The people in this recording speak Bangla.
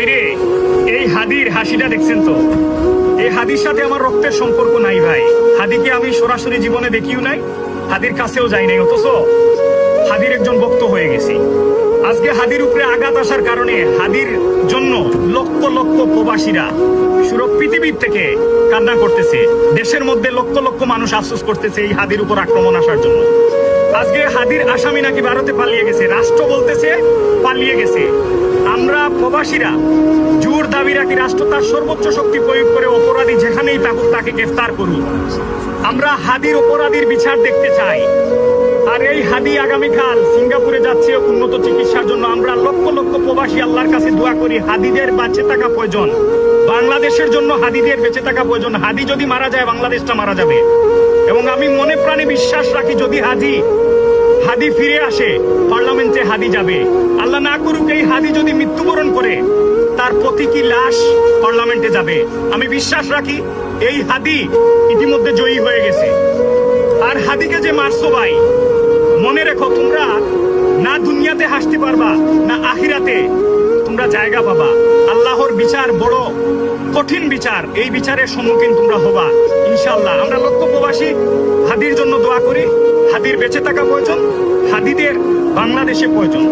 ভাইরে এই হাদির হাসিটা দেখছেন তো? এই হাদির সাথে আমার রক্তের সম্পর্ক নাই ভাই। হাদিকে আমি সরাসরি জীবনে দেখিও নাই? হাদির কাছেও যাই নাই অথচ হাদির একজন ভক্ত হয়ে গেছি। আজকে হাদির উপরে আঘাত আসার কারণে হাদির জন্য লক্ষ লক্ষ প্রবাসীরা সুরো পৃথিবীর থেকে কান্না করতেছে। দেশের মধ্যে লক্ষ লক্ষ মানুষ আফসোস করতেছে এই হাদির উপর আক্রমণ আসার জন্য। আজকে হাদির আসামি নাকি ভারতে পালিয়ে গেছে, রাষ্ট্র বলতেছে পালিয়ে গেছে। আমরা প্রবাসীরা, জোর দাবি রাখি রাষ্ট্র তার সর্বোচ্চ শক্তি প্রয়োগ করে অপরাধী যেখানেই থাকুক তাকে গ্রেফতার করুন আমরা হাদির অপরাধীর বিচার দেখতে চাই। আর এই হাদি আগামীকাল সিঙ্গাপুরে যাচ্ছে উন্নত চিকিৎসার জন্য। আমরা লক্ষ লক্ষ প্রবাসী আল্লাহর কাছে দোয়া করি, হাদিদের বেঁচে থাকা প্রয়োজন। বাংলাদেশের জন্য হাদিদের বেঁচে থাকা প্রয়োজন। হাদি যদি মারা যায়, বাংলাদেশটা মারা যাবে। এবং আমি মনে প্রাণে বিশ্বাস রাখি, যদি হাদি হাদি ফিরে আসে, পার্লামেন্টে হাদি যাবে। আল্লাহ না করুক এই হাদি যদি মৃত্যুবরণ করে, তার প্রতীকী লাশ পার্লামেন্টে যাবে? আমি বিশ্বাস রাখি, এই হাদি ইতিমধ্যে জয়ী হয়ে গেছে। আর হাদিকে যে মারছো ভাই, মনে রেখো, তোমরা না দুনিয়াতে হাসতে পারবা, না আখিরাতে। তোমরা জায়গা পাবা। আল্লাহর বিচার বড় কঠিন বিচার। এই বিচারের সম্মুখীন তোমরা হবা। ইনশাল্লাহ আমরা লক্ষ্য প্রবাসী বেঁচে থাকা প্রয়োজন হাদিদের বাংলাদেশে প্রয়োজন।